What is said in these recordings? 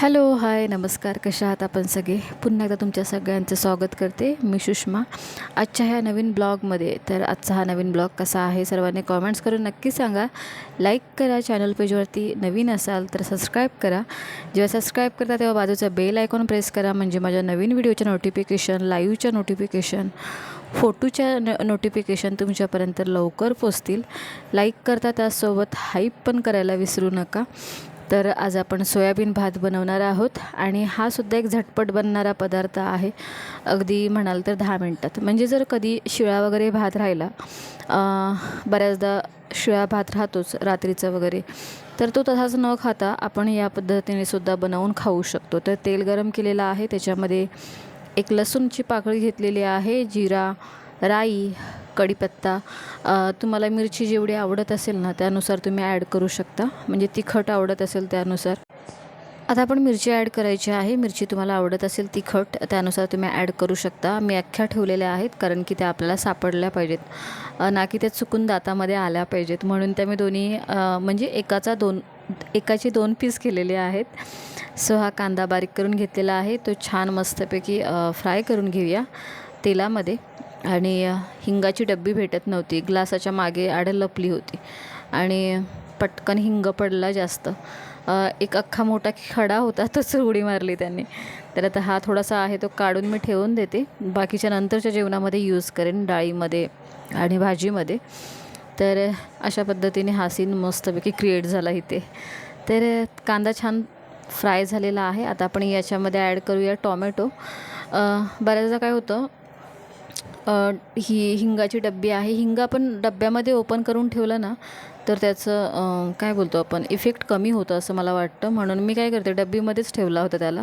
Hello hi नमस्कार कशा आहात आपण सगळे? पुन्हा एकदा तुमच्या सगळ्यांचं स्वागत करते मी सुषमा. आजच्या ह्या नवीन ब्लॉगमध्ये तर आजचा हा नवीन ब्लॉग कसा आहे सर्वांनी कॉमेंट्स करून नक्की सांगा. लाईक करा चॅनल पेजवरती नवीन असाल तर सबस्क्राईब करा. जेव्हा सबस्क्राईब करता तेव्हा बाजूचा बेल आयकॉन प्रेस करा म्हणजे माझ्या नवीन व्हिडिओच्या नोटिफिकेशन लाईव्हच्या नोटिफिकेशन फोटोच्या न नोटिफिकेशन तुमच्यापर्यंत लवकर पोचतील. लाईक करता त्यासोबत हाईप पण करायला विसरू नका. तर आज आपण सोयाबीन भात बनवणार आहोत आणि हा सुद्धा एक झटपट बनणारा पदार्थ आहे. अगदी म्हणाल तर दहा मिनटात. म्हणजे जर कधी शिळा वगैरे भात राहिला बऱ्याचदा शिळा भात राहतोच रात्रीचा वगैरे तर तो तसाच न खाता आपण या पद्धतीने सुद्धा बनवून खाऊ शकतो. तर तेल गरम केलेलं आहे त्याच्यामध्ये एक लसूणची पाकळी घेतलेली आहे जिरा राई कढीपत्ता तुम्हाला मिरची जेवढी आवडत असेल ना त्यानुसार तुम्ही ॲड करू शकता. म्हणजे तिखट आवडत असेल त्यानुसार. आता आपण मिरची ॲड करायची आहे. मिरची तुम्हाला आवडत असेल तिखट त्यानुसार तुम्ही ॲड करू शकता. मी अख्ख्या ठेवलेल्या आहेत कारण की त्या आपल्याला सापडल्या पाहिजेत. ना की त्या चुकून दातामध्ये आल्या पाहिजेत. म्हणून त्या मी दोन्ही म्हणजे एकाचा दोन एकाचे दोन पीस केलेले आहेत. सो हा कांदा बारीक करून घेतलेला आहे. तो छान मस्तपैकी फ्राय करून घेऊया तेलामध्ये. आणि हिंगाची डब्बी भेटत नव्हती. ग्लासाच्या मागे आडं लपली होती. आणि पटकन हिंग पडला जास्त. एक अख्खा मोठा खडा होता तोच उडी मारली त्यांनी. तर आता हा थोडासा आहे तो काढून मी ठेवून देते. बाकीच्या नंतरच्या जेवणामध्ये यूज करेन डाळीमध्ये आणि भाजीमध्ये. तर अशा पद्धतीने हा सीन मस्तपैकी क्रिएट झाला इथे. तर कांदा छान फ्राय झालेला आहे. आता आपण याच्यामध्ये ॲड करूया टॉमॅटो. बऱ्याचदा काय होतं ही हिंगाची डब्बी आहे. हिंग आपण डब्यामध्ये ओपन करून ठेवलं ना तर त्याचं काय बोलतो आपण इफेक्ट कमी होतं असं मला वाटतं. म्हणून मी काय करते डब्बीमध्येच ठेवला होता त्याला.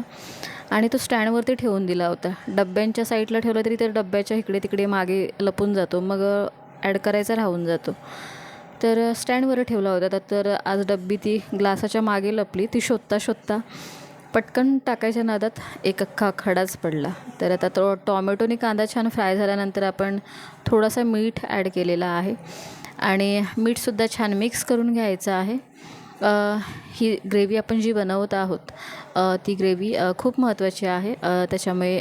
आणि तो स्टँडवरती ठेवून दिला होता. डब्यांच्या साईडला ठेवला तरी तर डब्याच्या इकडे तिकडे मागे लपून जातो. मग ॲड करायचा राहून जातो. तर स्टँडवर ठेवला होता. तर आज डब्बी ती ग्लासाच्या मागे लपली. ती शोधता शोधता पटकन टाकायच्या नादात एक अख्खा खडाच पडला. तर आता तो टॉमॅटोने कांदा छान फ्राय झाल्यानंतर आपण थोडासा मीठ ॲड केलेला आहे. आणि मीठसुद्धा छान मिक्स करून घ्यायचं आहे. ही ग्रेव्ही आपण जी बनवत आहोत ती ग्रेव्ही खूप महत्त्वाची आहे. त्याच्यामुळे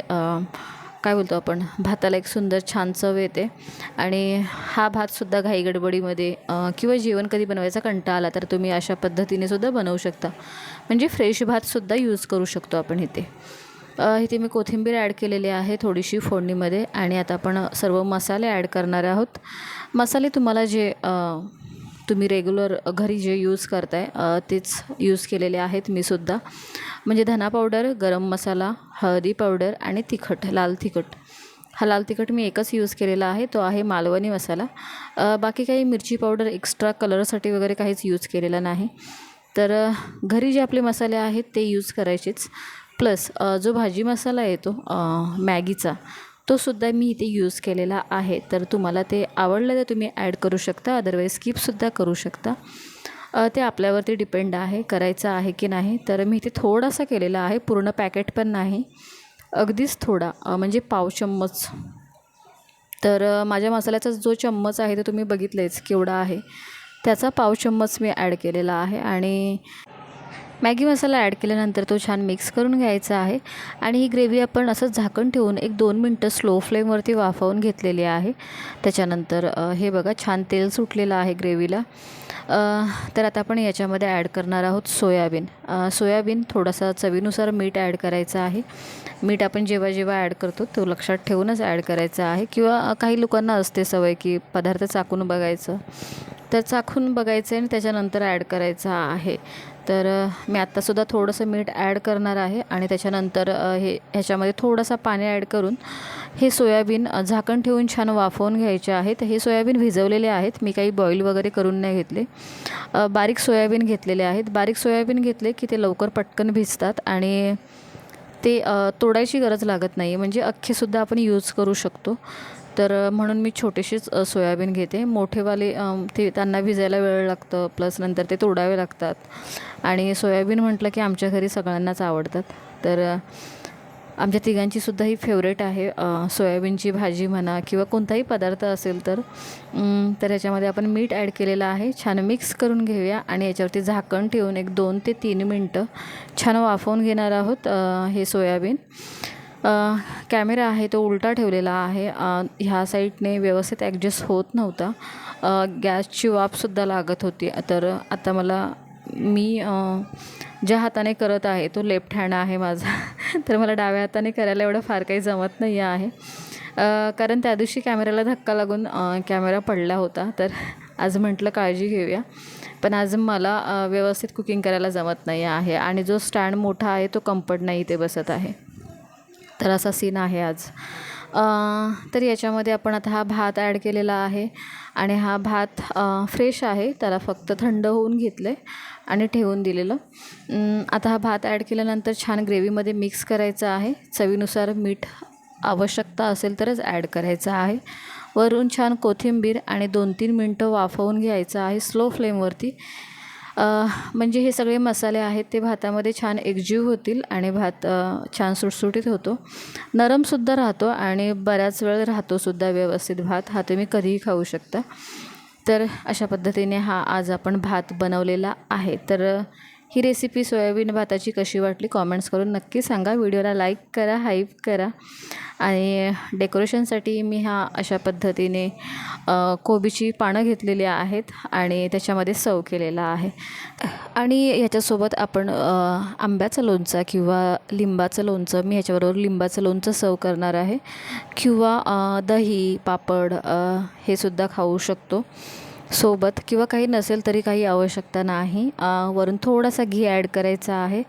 काय बोलतो आपण? भाताला एक सुंदर छान चव येते. आणि हा भातसुद्धा घाई गडबडीमध्ये किंवा जेवण कधी बनवायचा कंटाळा आला तर तुम्ही अशा पद्धतीने सुद्धा बनवू शकता. म्हणजे फ्रेश भातसुद्धा यूज करू शकतो आपण इथे. इथे मी कोथिंबीर ॲड केलेली आहे थोडीशी फोडणीमध्ये. आणि आता आपण सर्व मसाले ॲड करणार आहोत. मसाले तुम्हाला जे तुम्ही रेग्युलर घरी जे यूज करताय तेच यूज केलेले आहेत मी सुद्धा. म्हणजे धना पावडर गरम मसाला हळदी पावडर आणि तिखट लाल तिखट. हा लाल तिखट मी एकच यूज केलेला आहे तो आहे मालवणी मसाला. बाकी काही मिरची पावडर एक्स्ट्रा कलरसाठी वगैरे काहीच यूज केलेला नाही. तर घरी जे आपले मसाले आहेत ते यूज करायचेच. प्लस जो भाजी मसाला येतो मॅगीचा तो सुद्धा मी इथे यूज केलेला आहे. तर तुम्हाला ते आवडलं तर तुम्ही ॲड करू शकता. अदरवाईज स्किपसुद्धा करू शकता. ते आपल्यावरती डिपेंड आहे करायचं आहे की नाही. तर मी इथे थोडासा केलेला आहे. पूर्ण पॅकेट पण नाही. अगदीच थोडा म्हणजे पाव चम्मच. तर माझ्या मसाल्याचा जो चम्मच आहे तो तुम्ही बघितलेच केवढा आहे. त्याचा पाव चम्मच मी ॲड केलेला आहे. आणि मॅगी मसाला ॲड केल्यानंतर तो छान मिक्स करून घ्यायचा आहे आणि ही ग्रेव्ही आपण असं झाकण ठेवून एक दोन मिनटं स्लो फ्लेमवरती वाफवून घेतलेली आहे. त्याच्यानंतर हे बघा छान तेल सुटलेलं आहे ग्रेव्हीला. तर आता आपण याच्यामध्ये ॲड करणार आहोत सोयाबीन. सोयाबीन थोडासा चवीनुसार मीठ ॲड करायचं आहे. मीठ आपण जेव्हा जेव्हा ॲड करतो तो लक्षात ठेवूनच ॲड करायचं आहे. किंवा काही लोकांना असते सवय की पदार्थ चाकून बघायचं. तर चाखून बघायचं आणि त्याच्यानंतर ॲड करायचं आहे. तर मी आत्तासुद्धा थोडंसं मीठ ॲड करणार आहे आणि त्याच्यानंतर हे ह्याच्यामध्ये थोडंसं पाणी ॲड करून हे सोयाबीन झाकण ठेवून छान वाफवून घ्यायचे आहेत. हे सोयाबीन भिजवलेले आहेत. मी काही बॉईल वगैरे करून नाही घेतले. बारीक सोयाबीन घेतलेले आहेत. बारीक सोयाबीन घेतले की ते लवकर पटकन भिजतात आणि ते तोडायची गरज लागत नाही. म्हणजे अख्खेसुद्धा आपण यूज करू शकतो. तर म्हणून मी छोटेशीच सोयाबीन घेते. मोठेवाले ते त्यांना भिजायला वेळ लागतं. प्लस नंतर ते तोडावे लागतात. आणि सोयाबीन म्हटलं की आमच्या घरी सगळ्यांनाच आवडतात. तर आमच्या तिघांची सुद्धा ही फेवरेट आहे. सोयाबीनची भाजी म्हणा किंवा कोणताही पदार्थ असेल तर तर याच्यामध्ये आपण मीठ ॲड केलेलं आहे. छान मिक्स करून घेऊया आणि याच्यावरती झाकण ठेवून एक दोन ते तीन मिनटं छान वाफवून घेणार आहोत हे सोयाबीन. कॅमेरा आहे तो उलटा ठेवलेला आहे. ह्या साईडने व्यवस्थित ॲडजस्ट होत नव्हता. गॅसची वाफसुद्धा लागत होती. तर आता मला मी ज्या हाताने करत आहे तो लेफ्ट हँड आहे माझा. तर मला डाव्या हाताने करायला एवढं फार काही जमत नाही आहे. कारण त्या दिवशी कॅमेऱ्याला धक्का लागून कॅमेरा पडला होता. तर आज म्हटलं काळजी घेऊया. पण आज मला व्यवस्थित कुकिंग करायला जमत नाही आहे. आणि जो स्टँड मोठा आहे तो कम्फर्ट नाही इथे बसत आहे. तर असा सीन आहे आज. तर याच्यामध्ये आपण आता हा भात ॲड केलेला आहे आणि हा भात फ्रेश आहे. त्याला फक्त थंड होऊन घेतलं आहे आणि ठेवून दिलेलं. आता हा भात ॲड केल्यानंतर छान ग्रेव्हीमध्ये मिक्स करायचं आहे. चवीनुसार मीठ आवश्यकता असेल तरच ॲड करायचं आहे. वरून छान कोथिंबीर आणि दोन तीन मिनटं वाफवून घ्यायचं आहे. स्लो फ्लेमवरती म्हणजे हे सगळे मसाले आहेत ते भातामध्ये छान एकजीव होतील आणि भात छान सुटसुटीत होतो. नरमसुद्धा राहतो आणि बऱ्याच वेळ राहतोसुद्धा व्यवस्थित भात. हा तुम्ही कधीही खाऊ शकता. तर अशा पद्धतीने हा आज आपण भात बनवलेला आहे. तर ही रेसिपी सोयाबीन भाताची कशी वाटली कॉमेंट्स करून नक्की सांगा. व्हिडिओला लाईक करा हाईप करा. आणि डेकोरेशनसाठी मी हा अशा पद्धतीने कोबीची पानं घेतलेली आहेत आणि त्याच्यामध्ये सर्व केलेला आहे. आणि ह्याच्यासोबत आपण आंब्याचं लोणचं किंवा लिंबाचं लोणचं मी ह्याच्याबरोबर लिंबाचं लोणचं सर्व करणार आहे. किंवा दही पापड हे सुद्धा खाऊ शकतो. सोबत किंवा काही नसेल तरी काही आवश्यकता नाही. वरून थोडासा घी ॲड करायचा आहे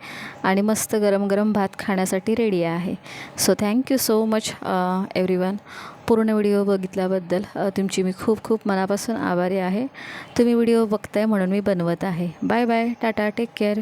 आणि मस्त गरम गरम भात खाण्यासाठी रेडी आहे. So thank you so much everyone पूर्ण व्हिडिओ बघितल्याबद्दल तुमची मी खूप खूप मनापासून आभारी आहे. तुम्ही व्हिडिओ बघताय म्हणून मी बनवत आहे. Bye bye tata take care